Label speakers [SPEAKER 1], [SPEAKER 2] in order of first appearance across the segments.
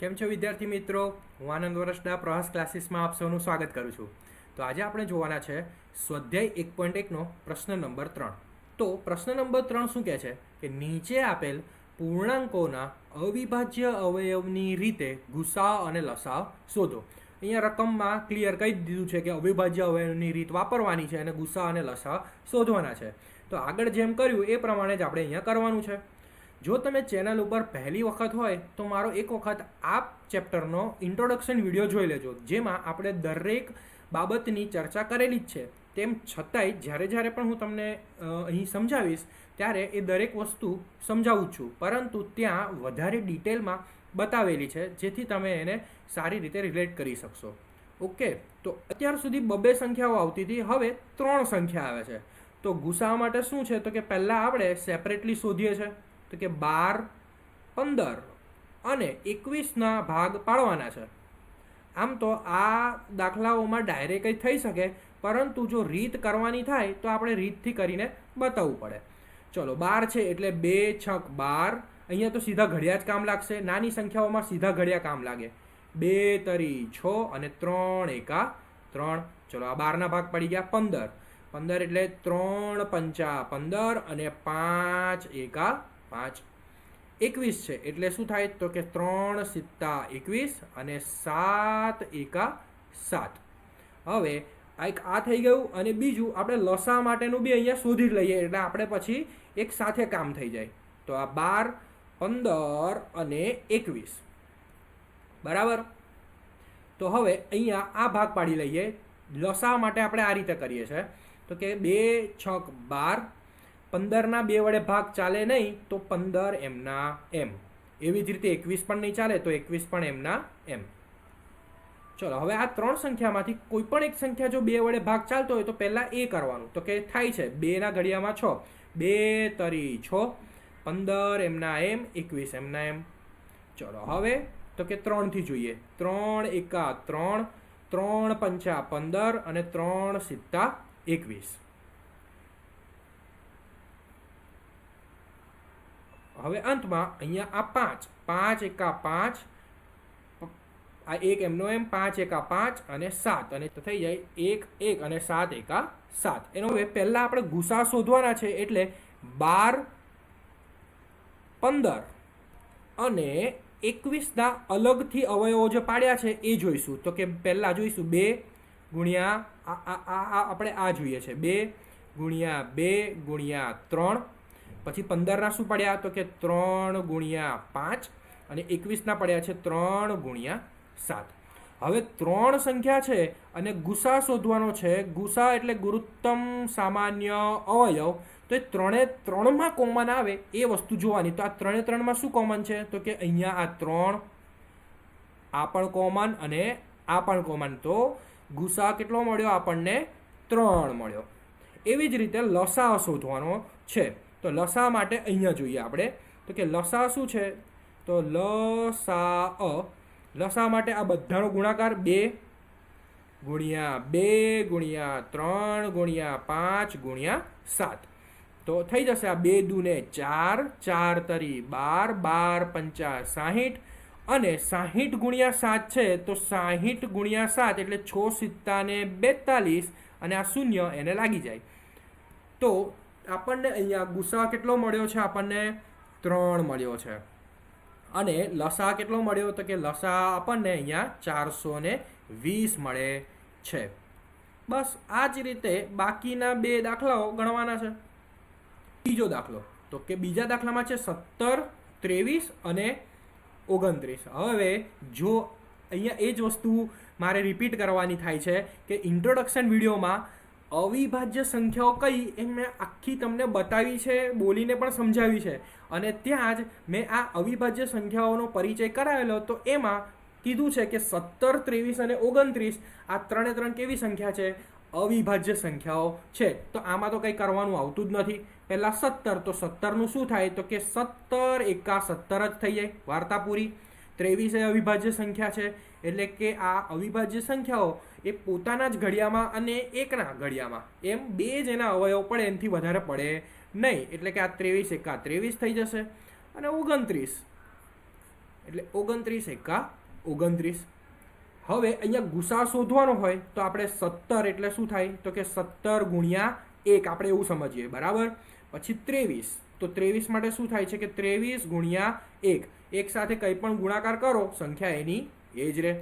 [SPEAKER 1] કેમ છો વિદ્યાર્થી મિત્રો? હું આનંદ વર્ષના પ્રવાસ ક્લાસીસમાં આપ સૌનું સ્વાગત કરું છું. તો આજે આપણે જોવાના છે સ્વાધ્યાય એક પોઈન્ટ એકનો પ્રશ્ન નંબર ત્રણ. તો પ્રશ્ન નંબર ત્રણ શું કહે છે? કે નીચે આપેલ પૂર્ણાંકોના અવિભાજ્ય અવયવની રીતે ગુસા અને લસાઅ શોધો. અહીંયા રકમમાં ક્લિયર કહી દીધું છે કે અવિભાજ્ય અવયવની રીત વાપરવાની છે અને ગુસા અને લસાઅ શોધવાના છે. તો આગળ જેમ કર્યું એ પ્રમાણે જ આપણે અહીંયા કરવાનું છે. જો તમે ચેનલ ઉપર પહેલી વખત હોય, તો મારો એક વખત આ ચેપ્ટરનો ઇન્ટ્રોડક્શન વીડિયો જોઈ લેજો, જેમાં આપણે દરેક બાબતની ચર્ચા કરેલી જ છે. તેમ છતાંય, જ્યારે જ્યારે પણ હું તમને અહીં સમજાવીશ, ત્યારે એ દરેક વસ્તુ સમજાવું છું. પરંતુ ત્યાં વધારે ડિટેલમાં બતાવેલી છે, જેથી તમે એને સારી રીતે રિલેટ કરી શકશો. ઓકે, તો અત્યાર સુધી બબે સંખ્યાઓ આવતી હતી, હવે ત્રણ સંખ્યા આવે છે. તો ગુસાવા માટે શું છે? તો કે પહેલાં આપણે સેપરેટલી શોધીએ છીએ તો કે બાર, પંદર અને એકવીસના ભાગ પાડવાના છે. આમ તો આ દાખલાઓમાં ડાયરેક્ટ થઈ શકે, પરંતુ જો રીત કરવાની થાય, તો આપણે રીતથી કરીને બતાવવું પડે. ચલો, બાર છે એટલે બે છક બાર. અહીંયા તો સીધા ઘડિયા જ કામ લાગશે. નાની સંખ્યાઓમાં સીધા ઘડિયા કામ લાગે. બે તરી છ અને ત્રણ એકા ત્રણ. ચલો, આ બારના ભાગ પડી ગયા પંદર. પંદર એટલે ત્રણ પંચા પંદર અને પાંચ એકા પાંચ. એકવીસ છે, એટલે શું થાય? તો કે ત્રણ સિત્તા એકવીસ અને સાત એકા સાત. હવે એક આ થઈ ગયું અને બીજું આપણે લસા માટેનું બી અહીંયા શોધી લઈએ, એટલે આપણે પછી એક સાથે કામ થઈ જાય. તો આ બાર, પંદર અને એકવીસ. બરાબર? તો હવે અહીંયા આ ભાગ પાડી લઈએ. લસા માટે આપણે આ રીતે કરીએ છીએ. તો કે બે છક બાર પંદરના બે વડે ભાગ ચાલે નહીં, તો પંદર એમના એમ. એવી જ રીતે એકવીસ પણ નહીં ચાલે, તો એકવીસ પણ એમના એમ. ચલો, હવે આ ત્રણ સંખ્યામાંથી કોઈ પણ એક સંખ્યા જો બે વડે ભાગ ચાલતો હોય, તો પહેલાં એ કરવાનું. તો કે થાય છે બેના ઘડિયામાં છ. બે તરી છ, પંદર એમના એમ, એકવીસ એમના એમ. ચલો, હવે તો કે ત્રણથી જોઈએ. ત્રણ એકા ત્રણ ત્રણ પંચા પંદર અને ત્રણ સિત્તા એકવીસ. હવે અંતમાં અહીંયા આ પાંચ. પાંચ એકા પાંચ, આ એક એમનો એમ, પાંચ એકા પાંચ અને સાત. અને થઈ જાય એક એક અને સાત એકા સાત. એનો હવે પહેલાં આપણે ગુસા શોધવાના છે એટલે બાર, પંદર અને એકવીસના અલગથી અવયવો જે પાડ્યા છે એ જોઈશું. તો કે પહેલાં જોઈશું બે ગુણ્યા આ આપણે આ જોઈએ છે. બે ગુણ્યા બે ગુણ્યા ત્રણ પછી પંદરના શું પડ્યા? તો કે ત્રણ ગુણ્યા પાંચ અને એકવીસના પડ્યા છે ત્રણ ગુણ્યા સાત. હવે ત્રણ સંખ્યા છે અને ગુસા શોધવાનો છે. ગુસા એટલે ગુરુત્તમ સામાન્ય અવયવ. તો એ ત્રણે ત્રણમાં કોમન આવે એ વસ્તુ જોવાની. તો આ ત્રણે ત્રણમાં શું કોમન છે? તો કે અહીંયા આ ત્રણ, આ પણ કોમન અને આ પણ કોમન. તો ગુસા કેટલો મળ્યો? આપણને ત્રણ મળ્યો. એવી જ રીતે લસા શોધવાનો છે. તો લસા માટે અહીંયા જોઈએ આપણે. તો કે લસા શું છે? તો લસા અ. લસા માટે આ બધાનો ગુણાકાર બે ગુણ્યા બે ગુણ્યા ત્રણ ગુણ્યા પાંચ ગુણ્યા સાત. તો થઈ જશે આ બે દુને ચાર ચાર તરી બાર બાર પંચા સાહીઠ. અને સાહીઠ ગુણ્યા સાત છે તો સાહીઠ ગુણ્યા સાત એટલે છ સિત્તાને બેતાલીસ અને આ શૂન્ય એને લાગી જાય. તો આપણને અહીંયા ગુસા કેટલો મળ્યો છે? આપણને ત્રણ મળ્યો છે. અને લસા કેટલો મળ્યો? તો કે લસા આપણને અહીંયા ચારસો ને વીસ મળે છે. બસ આ જ રીતે બાકીના બે દાખલાઓ ગણવાના છે. બીજો દાખલો, તો કે બીજા દાખલામાં છે સત્તર, ત્રેવીસ અને ઓગણત્રીસ. હવે જો અહીંયા એ જ વસ્તુ મારે રિપીટ કરવાની થાય છે કે ઇન્ટ્રોડક્શન વિડીયોમાં અવિભાજ્ય સંખ્યાઓ કઈ એ મેં આખી તમને બતાવી છે, બોલીને પણ સમજાવી છે. અને ત્યાં જ મેં આ અવિભાજ્ય સંખ્યાઓનો પરિચય કરાવેલો, તો એમાં કીધું છે કે સત્તર, ત્રેવીસ અને ઓગણત્રીસ આ ત્રણે ત્રણ કેવી સંખ્યા છે? અવિભાજ્ય સંખ્યાઓ છે. તો આમાં તો કંઈ કરવાનું આવતું જ નથી. પહેલાં સત્તર, તો સત્તરનું શું થાય? તો કે સત્તર એકા સત્તર જ થઈ જાય, વાર્તા પૂરી. ત્રેવીસ એ અવિભાજ્ય સંખ્યા છે, એટલે કે આ અવિભાજ્ય સંખ્યાઓ એ પોતાના જ ઘડિયામાં અને એકના ઘડિયામાં. એમ બે જ એના અવયવ પડે, એનાથી વધારે પડે નહીં. એટલે કે આ ત્રેવીસ એકા ત્રેવીસ થઈ જશે અને ઓગણત્રીસ. એટલે ઓગણત્રીસ એકા ઓગણત્રીસ. હવે અહીંયા ગુસા શોધવાનો હોય તો આપણે સત્તર એટલે શું થાય? તો કે સત્તર ગુણ્યા એક. આપણે એવું સમજીએ, બરાબર? પછી ત્રેવીસ. તો ત્રેવીસ માટે શું થાય છે કે ત્રેવીસ ગુણ્યા એક. એક સાથે કંઈ પણ ગુણાકાર કરો, સંખ્યા એની એ જ રહે.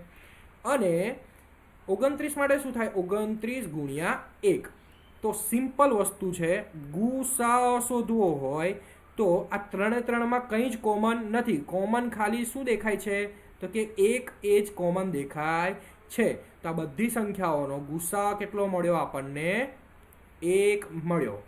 [SPEAKER 1] અને ઓગણત્રીસ માટે શું થાય? ઓગણત્રીસ ગુણ્યા એક. તો સિમ્પલ વસ્તુ છે ગુસા શોધવો હોય તો આ ત્રણે ત્રણમાં કંઈ જ કોમન નથી. કોમન ખાલી શું દેખાય છે? તો કે એક એ જ કોમન દેખાય છે. તો આ બધી સંખ્યાઓનો ગુસા કેટલો મળ્યો આપણને? એક મળ્યો.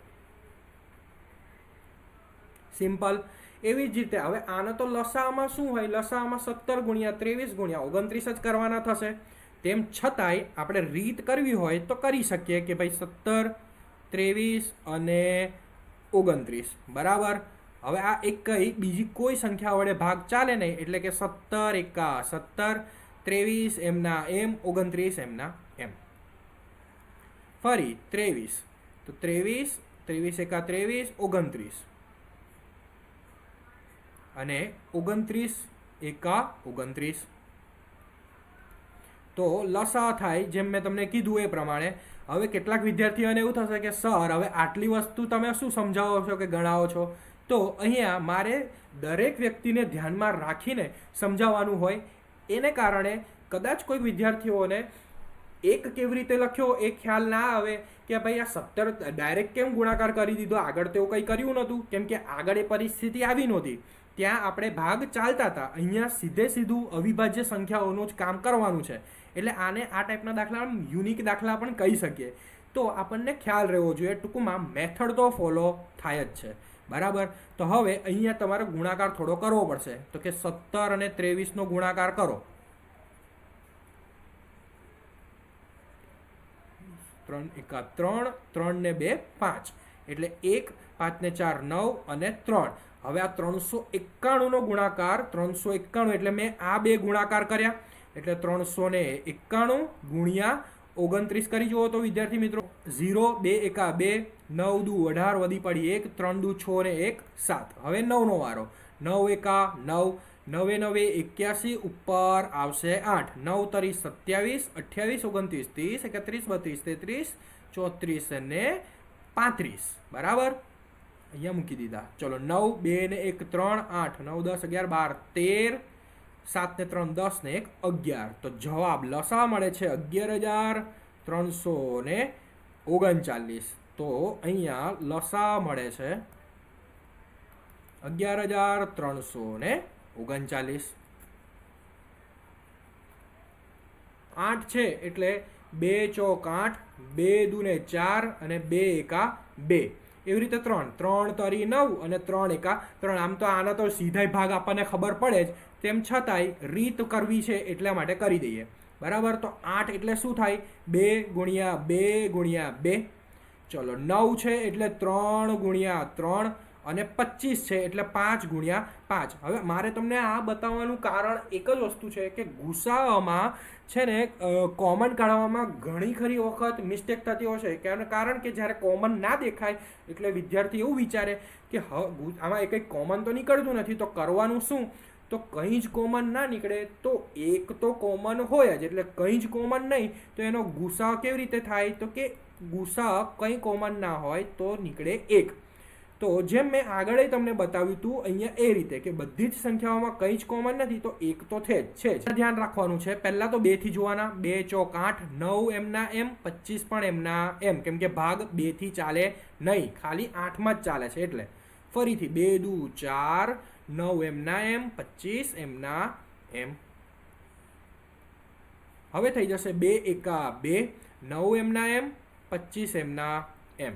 [SPEAKER 1] સિમ્પલ. એવી જ રીતે, હવે આને તો લસામાં શું હોય? લસામાં સત્તર ગુણ્યા ત્રેવીસ ગુણ્યા ઓગણત્રીસ જ કરવાના થશે. તેમ છતાંય આપણે રીત કરવી હોય તો કરી શકીએ કે ભાઈ સત્તર, ત્રેવીસ અને ઓગણત્રીસ. બરાબર? હવે આ એક કઈ બીજી કોઈ સંખ્યા વડે ભાગ ચાલે નહીં, એટલે કે સત્તર એકા સત્તર, ત્રેવીસ એમના એમ, ઓગણત્રીસ એમના એમ. ફરી ત્રેવીસ. તો ત્રેવીસ ત્રેવીસ એકા ત્રેવીસ, ઓગણત્રીસ. અને ઓગણત્રીસ એકા ઓગણત્રીસ. તો લસા થાય જેમ મેં તમને કીધું એ પ્રમાણે. હવે કેટલાક વિદ્યાર્થીઓને એવું થશે કે, સર, હવે આટલી વસ્તુ તમે શું સમજાવો છો કે ગણાવો છો? તો અહીંયા મારે દરેક વ્યક્તિને ધ્યાનમાં રાખીને સમજાવવાનું હોય. એને કારણે કદાચ કોઈ વિદ્યાર્થીઓને એક કેવી રીતે લખ્યો એ ખ્યાલ ના આવે કે, ભાઈ, આ સત્તર ડાયરેક્ટ કેમ ગુણાકાર કરી દીધો? આગળ તેવું કંઈ કર્યું નહોતું. કેમ કે આગળ એ પરિસ્થિતિ આવી નહોતી. ત્યાં આપણે ભાગ ચાલતા હતા. અહીંયા સીધે સીધું અવિભાજ્ય સંખ્યાઓનું જ કામ કરવાનું છે. એટલે આને આ ટાઈપના દાખલા યુનિક દાખલા પણ કહી શકીએ. તો આપણને ખ્યાલ રહેવો જોઈએ, ટૂંકમાં મેથડ તો ફોલો થાય જ છે. બરાબર? તો હવે અહીંયા તમારે ગુણાકાર થોડો કરવો પડશે. તો કે સત્તર અને ત્રેવીસનો ગુણાકાર કરો. ત્રણ એકા ત્રણ ત્રણ ને બે, પાંચ. એટલે એક પાંચને ચાર, નવ અને ત્રણ. હવે આ ત્રણસો એકાણુંનો ગુણાકાર, ત્રણસો એકાણું, એટલે મેં આ બે ગુણાકાર કર્યા. એટલે ત્રણસો ને એકાણું ગુણ્યા ઓગણત્રીસ કરી જુઓ તો વિદ્યાર્થી મિત્રો, ઝીરો, બે, એકા, બે, નવ, દુ, અઢાર, વધી પડી એક, ત્રણ, દુ, છ ને એક, સાત. હવે નવનો વારો. નવ, એકા, નવ, નવે નવે, એક્યાસી, ઉપર આવશે આઠ. નવ તરી સત્યાવીસ, અઠ્યાવીસ, ઓગણત્રીસ, ત્રીસ, એકત્રીસ, બત્રીસ, તેત્રીસ, ચોત્રીસ અને પાંત્રીસ. બરાબર? અહીંયા મૂકી દીધા. ચલો નવ, બે ને એક, ત્રણ, આઠ. નવ, દસ, અગિયાર, બાર, તેર સાત ને ત્રણ દસ ને એક, અગિયાર. તો જવાબ લસા મળે છે અગિયાર હજાર ત્રણસો ને ઓગણચાલીસ. તો અહીંયા લસા મળે છે અગિયાર હજાર ત્રણસો ને ઓગણચાલીસ. આઠ છે એટલે બે ચોક આઠ, બે દુને ચાર અને બે એકા બે. એવી રીતે ત્રણ. ત્રણ તરી નવ અને ત્રણ એકા ત્રણ. આમ તો આના તો સીધા ભાગ આપણને ખબર પડે જ. તેમ છતાંય રીત કરવી છે એટલા માટે કરી દઈએ. બરાબર? તો આઠ એટલે શું થાય? બે ગુણ્યા બે ગુણ્યા બે. ચલો, નવ છે એટલે ત્રણ ગુણ્યા ત્રણ અને પચીસ છે એટલે પાંચ ગુણ્યા પાંચ. હવે મારે તમને આ બતાવવાનું કારણ એક જ વસ્તુ છે કે ગુસાઅમાં છે ને કોમન કાઢવામાં ઘણી ખરી વખત મિસ્ટેક થતી હોય છે. કારણ કે જ્યારે કોમન ના દેખાય, એટલે વિદ્યાર્થી એવું વિચારે કે હ આમાં એ કંઈ કોમન તો નીકળતું નથી. તો કરવાનું શું? તો કંઈ જ કોમન ના નીકળે તો એક તો કોમન હોય જ, એટલે કંઈ જ કોમન નહીં, તો એનો ગુસા કેવી રીતે થાય? તો કે ગુસા કંઈ કોમન ના હોય તો નીકળે એક. તો જેમ મેં આગળ તમને બતાવ્યું હતું અહીંયા એ રીતે કે બધી જ સંખ્યાઓમાં કંઈ જ કોમન નથી, તો એક તો છે જ છે જ. ધ્યાન રાખવાનું છે, પહેલાં તો બેથી જોવાના, બે ચોક આઠ, નવ એમના એમ, પચીસ પણ એમના એમ, કેમ કે ભાગ બેથી ચાલે નહીં, ખાલી આઠમાં જ ચાલે છે, એટલે. ફરીથી, બે દુ ચાર નવ એમના એમ, પચીસ એમના એમ. હવે થઈ જશે બે એકા બે, નવ એમના એમ, પચીસ એમના એમ.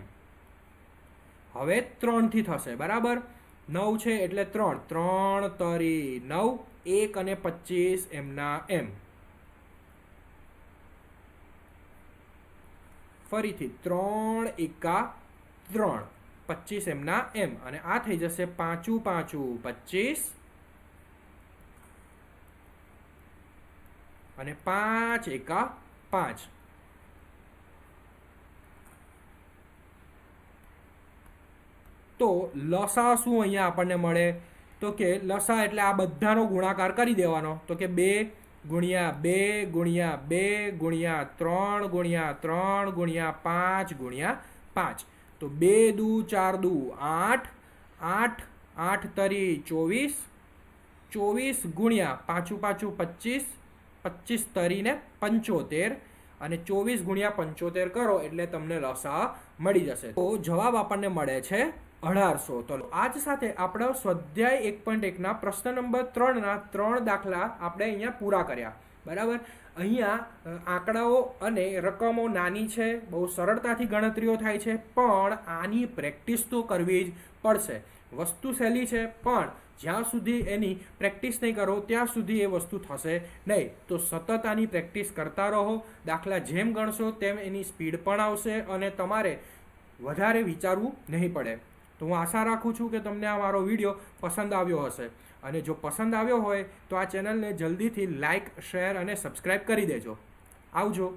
[SPEAKER 1] હવે ત્રણથી થશે, બરાબર? નવ છે એટલે ત્રણ ત્રણ તરી નવ, એક અને પચીસ એમના એમ. ફરીથી ત્રણ એકા ત્રણ. પચીસ એમના એમ. અને આ થઈ જશે પાંચું પાંચું. પચીસ. અને પાંચ એકા પાંચ. તો લસા શું અહીંયા આપણને મળે? તો કે લસા એટલે આ બધાનો ગુણાકાર કરી દેવાનો. તો કે બે ગુણ્યા બે ગુણ્યા બે ગુણ્યા ત્રણ ગુણ્યા ત્રણ ગુણ્યા પાંચ ગુણ્યા પાંચ. તો બે દુ, ચાર દુ, આઠ આઠ આઠ તરી ચોવીસ ચોવીસ ગુણ્યા પાછું પાછું પચીસ પચીસ તરીને પંચોતેર અને ચોવીસ ગુણ્યા પંચોતેર કરો એટલે તમને લસા મળી જશે. તો જવાબ આપણને મળે છે અઢારસો. તો આજ સાથે આપણો સ્વાધ્યાય એક પોઈન્ટ એકના પ્રશ્ન નંબર ત્રણના ત્રણ દાખલા આપણે અહીંયા પૂરા કર્યા. બરાબર? અહીંયા આંકડાઓ અને રકમો નાની છે, બહુ સરળતાથી ગણતરીઓ થાય છે, પણ આની પ્રેક્ટિસ તો કરવી જ પડશે. વસ્તુ સહેલી છે, પણ જ્યાં સુધી એની પ્રેક્ટિસ નહીં કરો, ત્યાં સુધી એ વસ્તુ થશે નહીં. તો સતત આની પ્રેક્ટિસ કરતા રહો, દાખલા જેમ ગણશો તેમ એની સ્પીડ પણ આવશે અને તમારે વધારે વિચારવું નહીં પડે. તો હું આશા રાખું છું કે તમને આ મારો વીડિયો પસંદ આવ્યો હશે. અને જો પસંદ આવ્યો હોય તો આ ચેનલને જલ્દીથી લાઇક શેર અને સબસ્ક્રાઈબ કરી દેજો. આવજો.